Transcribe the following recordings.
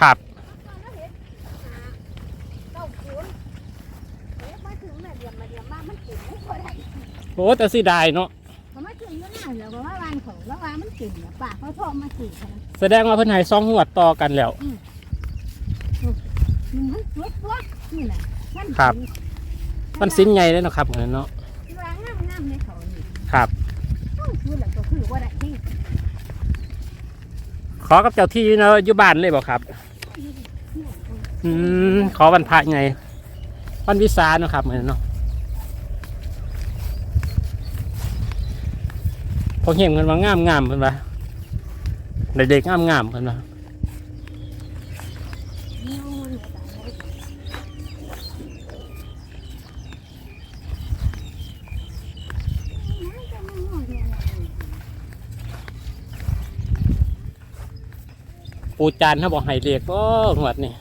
ครับแล้วเห็นหาเก้าศูนย์เอ๊ะมาถึงแม่เดียมมาเดียมมามันกินไม่ค่อยได้โอ้แต่สิได้เนาะพอมาถึงก็น่าเหลือว่าวันของแล้วว่ามันกินเนี่ยปากเขาทองมากินกันแสดงว่าเพิ่นให้สองงวดต่อกันแล้วมันตัวตัวนี่แหละมันครับ มันสิ้นใหญ่เลยเนาะครับเหมือนเนาะวางงามงามในเขานี่ครับต้องคือแหละก็คือว่าได้ที่ขอกับเจ้าที่เนาะอยู่บ้านเลยบ่ครับ อืมขอวันพระไงวันวิสาเนาะครับเหมือนเนาะพอเห็นกันว่างามงามเพิ่นว่าเด็กๆงามงามเพิ่นว่าปูจานเขาบอกให้เรียกก็หวดนี่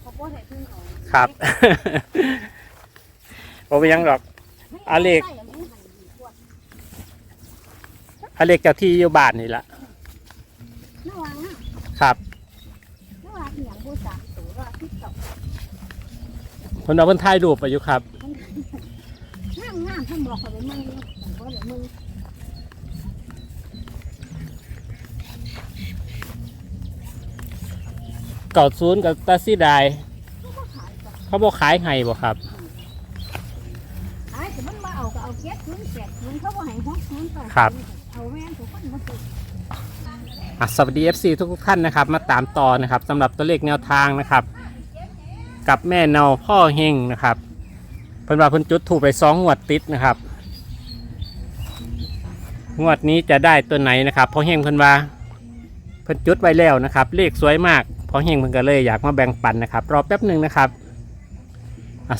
เขาบอกให้พึ่งเขา ครับ บ่เป็นหยังหรอก อาเล็กอาเรียกเจ้าที่อยู่บ้านนี่ละระวังนะครับระวังอย่างผู้สามตัวว่าที่ตกเพิ่นเอาเพิ่นถ่ายรูปไปอยู่ครับ งามงามท่านบอกเขาไปมึงผมก็เลยมึงเก่าศูนย์กับตาซีดาย เขาบอกขายให้บ่ครับขายแต่มันมาเอาก็เอาเก็ดศูนย์แปดศูนย์เขาบอกให้หกศูนย์ต่อครับ เอาแม่นทุกคนมาซื้ออะสวัสดี FC ทุกทุกๆท่านนะครับ มาตามต่อนะครับสำหรับตัวเลขแนวทางนะครับ กับแม่เนาพ่อเฮงนะครับเพิ่นว่าเพิ่นจุดถูกไปสองงวดติดนะครับ งวดนี้จะได้ตัวไหนนะครับพ่อเฮงเพิ่นว่าเพิ่นจุดไว้แล้วนะครับ เลขสวยมากพ่อเฮงเพิ่นก็เลยอยากมาแบ่งปันนะครับ รอแป๊บหนึ่งนะครับอะ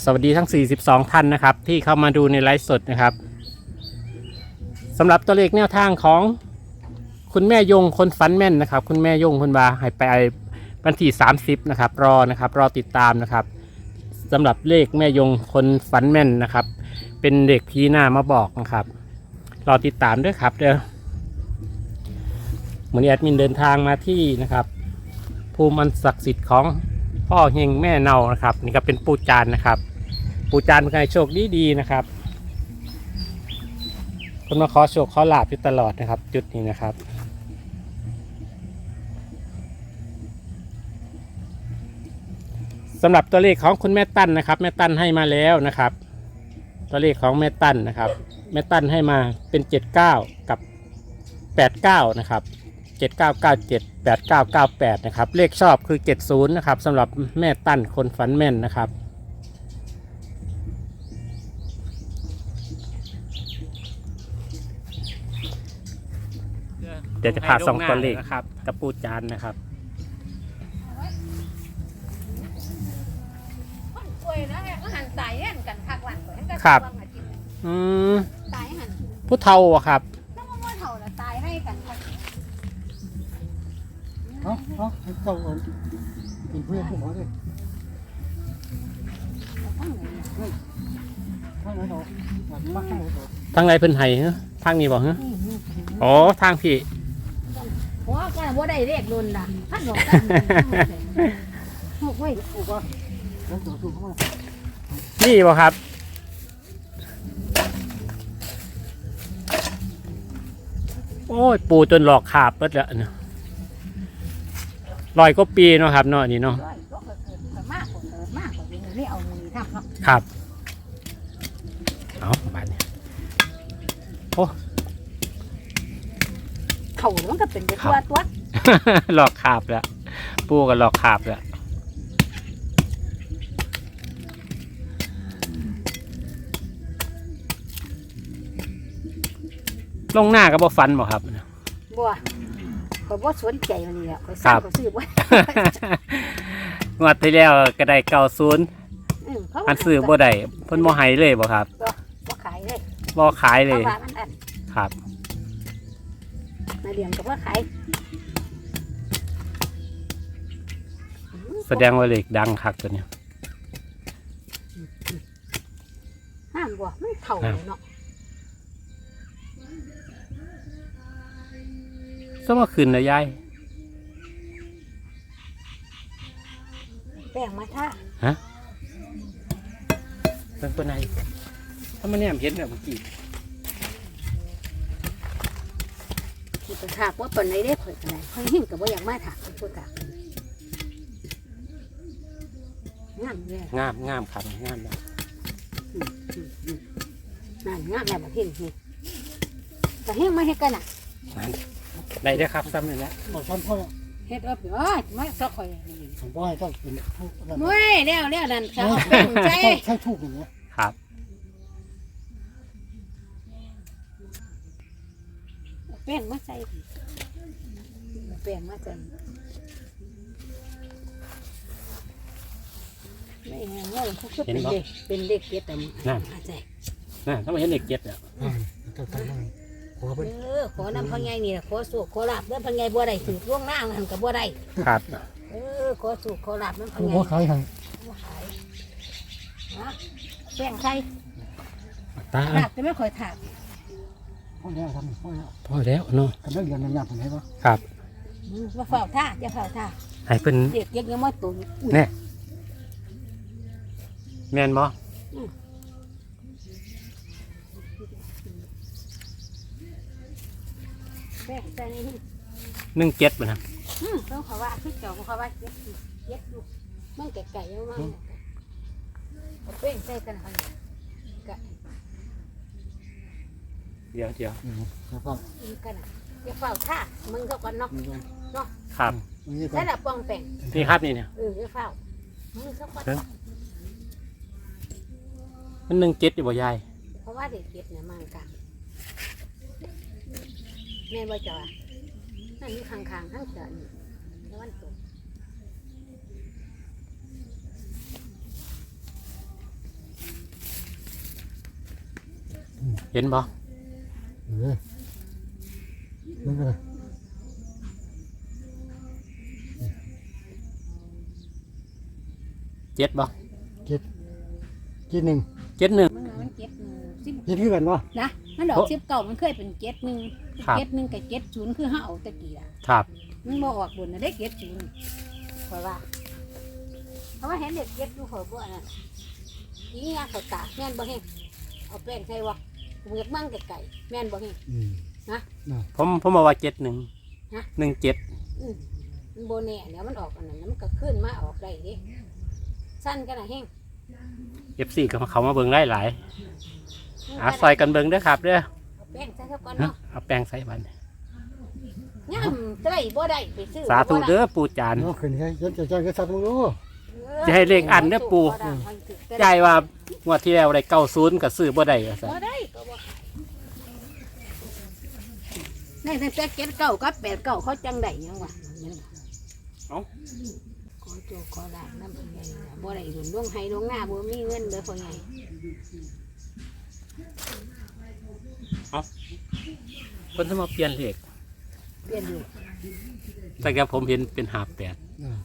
สวัสดีทั้ง 42 ท่านนะครับ ที่เข้ามาดูในไลฟ์สดนะครับสำหรับตัวเลขแนวทางของคุณแม่ยงคนฟันแม่นนะครับ คุณแม่ยงคุณว่าให้ไปวันที่ 30 นะครับ รอนะครับ รอติดตามนะครับสำหรับเลขแม่ยงคนฟันแม่นนะครับ เป็นเด็กพี่หน้ามาบอกนะครับ รอติดตามด้วยครับเด้อเหมือนแอดมินเดินทางมาที่นะครับ ภูมิอันศักดิ์สิทธิ์ของ พ่อเฮงแม่เนานะครับนี่ก็เป็นปูจานนะครับ ปูจานเป็นไงโชคดีดีนะครับคนมาขอโชคขอลาบอยู่ตลอดนะครับ จุดนี้นะครับสำหรับตัวเลขของคุณแม่ตั้นนะครับ แม่ตั้นให้มาแล้วนะครับ ตัวเลขของแม่ตั้นนะครับ แม่ตั้นให้มาเป็น 79 กับ 89 นะครับ 7997 8998 นะครับ เลขชอบคือ 70 นะครับสำหรับแม่ตั้นคนฝันแม่นนะครับ เดี๋ยวจะพาส่องตัวเลขนะครับกับปูจานนะครับคนป่วยนะก็หันตายแน่นกันคักวันก่อนก็ครับวางอาทิตย์อืมตายหันผู้เฒ่าอะครับ เอาเอาให้เจ้าเอาเป็นเพื่อนผมเอาดิทั้งไหนเนี่ยข้างไหนเรามาข้างไหนเราทางไรเพิ่นให้ฮะทางนี้บอกฮะอืมอืมอ๋อทางพี่เพราะว่าแกว่าได้เลขโดนล่ะท่านบอกกันโอ้ยถูกป่ะแล้วตัวถูกป่ะนี่บ่ครับ โอ้ย ปูจนหลอกขาบเบิดแล้วเนาะ ลอยก็ปีเนาะครับเนาะนี่เนาะร้อยก็เกิดเกิดมากกว่าเกิดมากกว่านี้นี่เอามือทำเนาะครับเอาบาดนี้เข่ามันก็เป็นไปตัวตัวหลอกขาบแล้วปูก็หลอกขาบแล้วลงหน้ากับบ่ฟันบ่ครับ บัว เขาบ่สนใจมันนี่แหละเขาครัสร้างบเขาซื้อไว้งวดที่แล้วก็ได้เก้าศูนย์อืมเขาอันซื้อบ่ได้เพิ่นบ่ให้เลยบ่ครับบ่ขายเลยบ่ขายเลเพยราะว่ามันอันครับ มาเลี้ยงกับว่าขายแสดงว่าเลขดังคักตัวเนี้ย ห้ามบัวมันเข่าเลยเนาะ สมมาขึ้นนะยายแป้งมาท่าฮะเป็นตัวไหนถ้ามันเนี่ยเห็นแบบเมื่อกี้ที่ไปถากว่าปานไหนได้ข่อยกันไหนข่อยหิ้งกับว่าอยากมาถากข่อยพูดถากงามเลยงามงามครับงามนะนั่นงามแล้วมาเห็นนี่แต่เห็นมาเฮ็ดกันน่ะ นั่น ได้เด้อครับซ้ำเลยนะบอกซ้ำพ่อเฮ็ดเอาไปอ้อยมาซอกข่อยนี่ผมบอกให้ต้องเป็นผู้นั้นเว้ยแล้วแล้วนั่นเขาเอาแป้งใจใช่ถูกอย่างเงี้ยครับเอาแป้งมาใส่เอาแป้งมาใส่ไม่เห็นว่าเขาคือเป็นเด็กเป็นเด็กเก็ดแต่มาใส่น่ะถ้ามันเห็นเด็กเจ็ดอะอ่าต้องทำได้ข อเป็นเออขอนำพังไงนี่ล่ะขอสูกขอลาบเด้อพังไงบัวได้ถือล่วงหน้าหันกับบัวได้ครับเออขอสูกขอลาบน้ำพังผู้ไงบ่ขายให้บัวขายฮะแป้งใครตาลาบจะไม่ค่อยถากพ่อแล้วทำพ่อแล้วพอแล้วเนาะทำได้เรียนนานๆผมให้ปะครับอืมว่าเฝ้าท่าจะเฝ้าท่าให้เพิ่นเด็กยังยังมาตุนอุ้ยแน่แม่นบ่ แป้งใส่นี่หนึ่งเจ็ดบ่นะอืมต้องเขาว่าคือเจ้าเขาว่าเย็ดอยู่เย็ดอยู่มันไก่ไก่ยังมาเอาแป้งใส่กันหันไก่เดี๋ยวเดี๋ยวอืมแล้วก็อีกกันอะจะเฝ้าท่ามึงเขาก่อนเนาะมีกันครับ นี่ก็ใส่ละปองแป้งนี่ครับนี่เนี่ยเออจะเฝ้ามึงเขาก่อนมันหนึ่งเจ็ดอยู่บ่ยายเพราะว่าเด็กเก็บเนี่ยมันกัน แม่นบ่จ้านั่นนี่ข้างๆทั้งเสือนี่แล้ววันตกเห็นบ่เออนั่นก็เจ็ดบ่กินหนึ่งเจ็ดหนึ่งมันมันเจ็ดหนึ่งสิบกินคือกันวะนะ มันดอกสิบเก่ามันเคยเป็นเจ็ดหนึ่งครับ เจ็ดหนึ่งกับเจ็ดศูนย์คือห้าเอาตะกี้ละครับ มันบ่ออกบนนะได้เจ็ดศูนย์เพราะว่า เพราะว่าเห็นเด็กเจ็ดดูเขาบ่อันนั้นนี่งาเขาตาแม่นบ่เฮงเอาแป้งใส่วะเมือกมั่งไก่ๆแม่นบ่เฮง อืมผมผมบอกว่าเจ็ดหนึ่งฮะ หนึ่งเจ็ดอืมมันโบแน่เนี่ยมันออกอันนั้นมันก็ขึ้นมาออกได้เดิสั้นกันนะเฮงเอฟซีก็เขามาเบิ่งได้หลาย หาซอยกันเบิ่งเด้อครับเด้อเอาแป้งใส่เท่ากันฮะเนาะเอาแป้งใส่บันย่ำใส่บ่ได้ไปซื้อสาธุบ่ไเด้อปูจานเนาะขึ้นให้ยันจะใจก็สัตว์มึงรู้จะให้เลขอันเด้อปู่ใจายว่างวดที่แล้วได้เก้าศูนย์กับซื้อบ่ได้ว่าซั่นบ่ได้ก็บ่ในแต่แต่เก็ดเก่ากับแปดเก่าเขาจังได้ยังวะยังวะเอ้าขอโจขอลาบน้ำเพิ่นใหญ่ล่ะบ่ได้หนุนลวงไห้ลวงหน้าบ่มีเงินเด้อพ่อใหญ่ เพิ่นจะมาเปลี่ยนเลขเปลี่ยนอยู่แต่แกผมเห็นเป็นหาแปดอ่า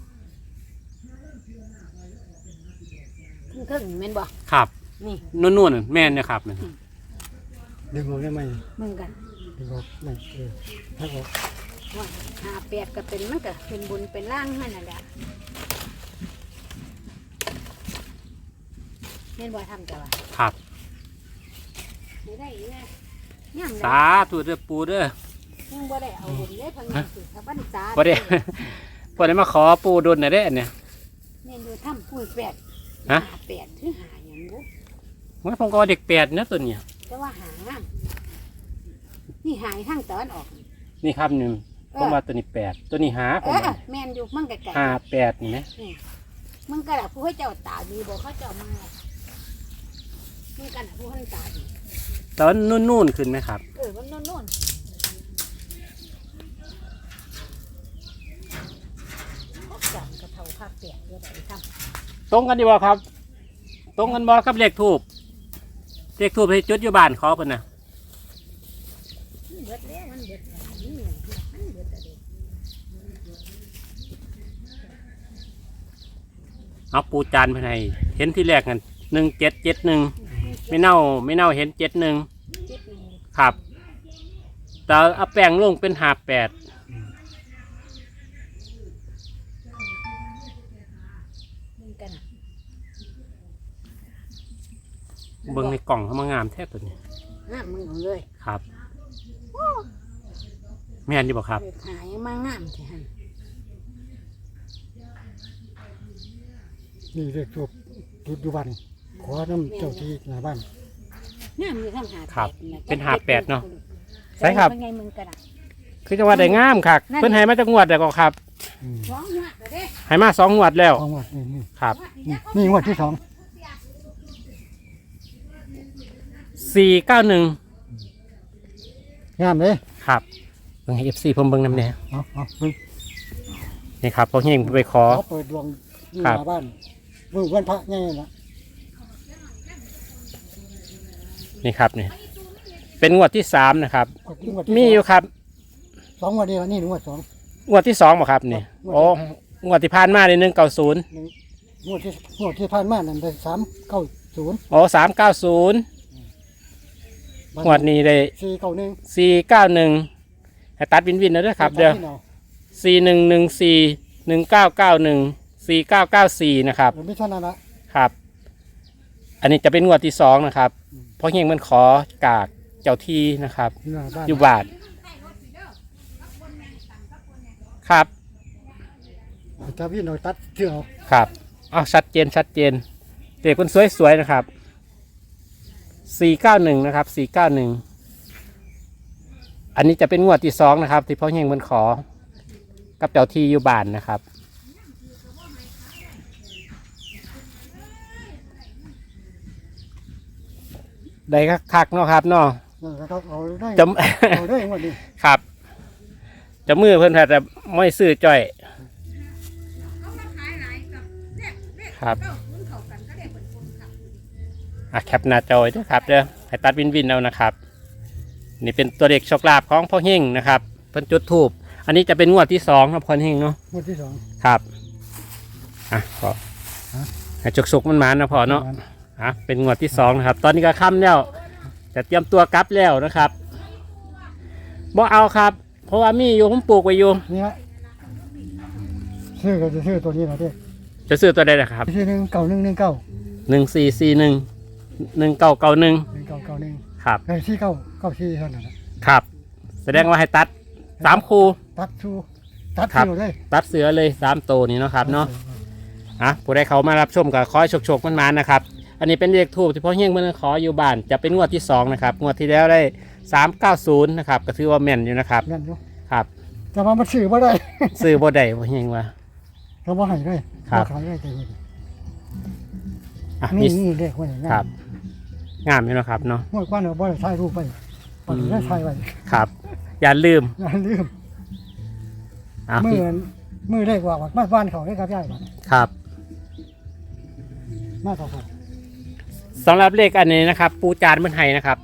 ครึ่งๆแม่นบ่ครับนี่นู่นๆนั่นแม่นนะครับนั่นดึงออกได้ไหมมึงกันดึงออกไม่เออถ้าออกว่าหาแปดก็เป็นมันก็เป็นบุญเป็นร่างให้นั่นแหละแม่นบ่ทำจ้ะว่าครับ ไม่ได้อีกนะย่ำสาธุเด้อปูเด้อยังบ่ได้เอาบุญเลยเพังยังสิถ้าบ้านตาบ่ได้ บ่ได้มาขอปูดนน่ะเด้ออันเนี่ยแม่นอยู่ทำปุ้ยแปดฮะ หาแปดถือหาอย่างบุว่าผมก็ว่าเด็กแปดนะตัวเนี้ยแต่ว่าหางามนี่หายทางตะวันออกนี่ครับหนึ่งเอผมอว่าตัวนี้แปดตัวนี้หาผเอมอว่าแม่นอยู่มั่งไก่หาแปดนี่นะมึงก็ล่ะผู้ให้เจ้าตาดีบ่เขาเจ้ามามึงกันล่ะผู้ให้ตาดี แต่ว่านุ่นๆขึ้นไหมครับ เออมันโน่นๆเขาจับกระเทาภาคแปดเยอะไปทำตรงกันดีบ่ครับ ตรงกันบ่กับเลขทูบเลขทูบให้จุดอยู่บ้านขอเพิ่นน่ะมันเบิดแล้วมันเบิดแล้วนี่มันเบิดแล้วเด้เอาปูจานเพิ่นให้เห็นที่แรกกันหนึ่งเจ็ดเจ็ดหนึ่ง ไม่เน่าไม่เน่าเห็นเจ็ดหนึ่งครับ แต่เอาแปลงลงเป็นหาแปดเบิ่งในกล่องเขามางามแท้ตัวนี้งามเลยครับแม่นอยู่บ่ครับเหายมางามที่หันนี่เรียกตัวจุดอยู่บ้น ขอน้ำเจ้าที่หน้าบ้านงามมีทั้งหาครับแปดะเป็นหาแปดเนาะใช่ครับ เป็นไงมึงกระดาษคือจังหวัดได้งามคักนั่นเพิ่นให้มาจากงวดแล้วก็ครับอืมสองหัวเด้อให้มาสองงวดแล้วสองงวดนี่นี่ครับนี่นี่งวดที่สองสี่เก้าหนึ่งงามเลยครับเบิ่งให้เอฟซีผมเบิ่งนำแน่เอาเอาเบิ่งนี่ครับพอเฮงไปขอ เขาเปิดดวงอยู่ครัหบน้าบ้านเมื่อวันพระง่ายละ นี่ครับนี่เป็นงวดที่สามนะครับงวดที่มีอยู่ครับสองงวดเดียวนี่งวดสองงวดที่สองบ่ครับนี่งวดที่โอ้งวดที่ผ่านมาในหนึ่งเก้าศูนย์หนึ่งงวดที่งวดที่ผ่านมานั่นได้สามเก้าศูนย์โอ้สามเก้าศูนย์งวดนี้ได้สี่เก้าหนึ่งสี่เก้าหนึ่งให้ตัดวินวินนะด้วยครับเดี๋ยวที่นาสี่หนึ่งหนึ่งสี่หนึ่งเก้าเก้าหนึ่งสี่เก้าเก้าสี่นะครับเดี๋ยวไม่เท่านั้นละครับ อันนี้จะเป็นงวดที่สองนะครับอืมเพราะเฮงมันขอกากเจ้าที่นะครับหน้าบ้านอยู่บาทครับถ้าพี่หน่อยตัดเที่ยวครับเอาชัดเจนชัดเจน เด็กคนสวยๆนะครับสี่เก้าหนึ่งนะครับสี่เก้าหนึ่งอันนี้จะเป็นงวดที่สองนะครับ ที่พ่อเฮงมันขอ กับเจ้าที่อยู่บ้านนะครับ ได้คักๆเนาะครับเนาะนั่นแหละครับเอาได้จะเอาได้งวดนี้ครับ จะมือเพื่อนแแต่ไม่ซื้อจ่อยครับอะแคปหน้าจอยด้วยครับเด้อให้ตัดวินวินเอานะครับ นี่เป็นตัวเด็กโชคลาภของพ่อเฮงนะครับเพิ่นจุดทูบอันนี้จะเป็นงวดที่สองครับพ่อเฮงเนาะงวดที่สองครับอะพอฮะให้จุกสุกมันมานะพอเนาะ อะเป็นงวดที่สองนะครับ ตอนนี้ก็ค่ำแล้วจะเตรียมตัวกลับแล้วนะครับบ่เอาครับ เพราะว่ามีอยู่ผมปลูกไว้อยู่นี่ฮะซื้อก็จะซื้อตัวนี้นะเด้จะซื้อตัวใดนะครับซื้อหนึ่งเก้าหนึ่งหนึ่งเก้าหนึ่งสี่สี่หนึ่งหนึ่งเก้าเก้าหนึ่งหนึ่งเก้าเก้าหนึ่งครับไอ้ที่เก้าเก้าที่เท่านั้นน่ะครับ แสดงว่าให้ตัดสามคูตัดชูตัดครับชูเลยตัดเสือเลยสามตัวนี้เนาะครับเนาะอะผู้ใดเขามารับชมกับขอให้โชคๆมันมานะครับ อันนี้เป็นเลขทูบที่พ่อเฮียงมันขออยู่บ้านจะเป็นงวดที่สองนะครับงวดที่แล้วได้สามเก้าศูนย์นะครับก็ถือว่าแม่นอยู่นะครับแม่นอยู่ครับแต่ว่ามันซื้อบ่ได้ ซื้อบ่ได้พ่อเฮียงว่าเราบ่ให้เลยครับ ขายได้แต่เห็นอะนี่มีนี่เลขไว้อย่างนั้นครับงามอยู่เนาะครับเนาะเมื่อก่อนเราบ่ได้ถ่ายรูปไปปัจจุบันถ่ายไว้ครับ อย่าลืมอย่าลืมอะมืพี่อมือเลขว่าวัดมาบ้านเขาได้ครับยายบัดครับ มาเขาครับ สำหรับเลขอันนี้นะครับ ปูจานมันไห้นะครับ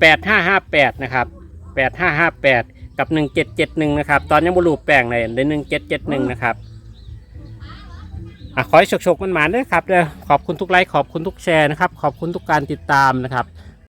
แปดห้าห้าแปดนะครับแปดห้าห้าแปดกับหนึ่งเจ็ดเจ็ดหนึ่งนะครับ ตอนยังบรูปแปลงเลยเลยหนึ่งเจ็ดเจ็ดหนึ่งนะครับอะขอให้โชคๆมันหมานด้วยครับเด้อขอบคุณทุกไลค์ขอบคุณทุกแชร์นะครับ ขอบคุณทุกการติดตามนะครับ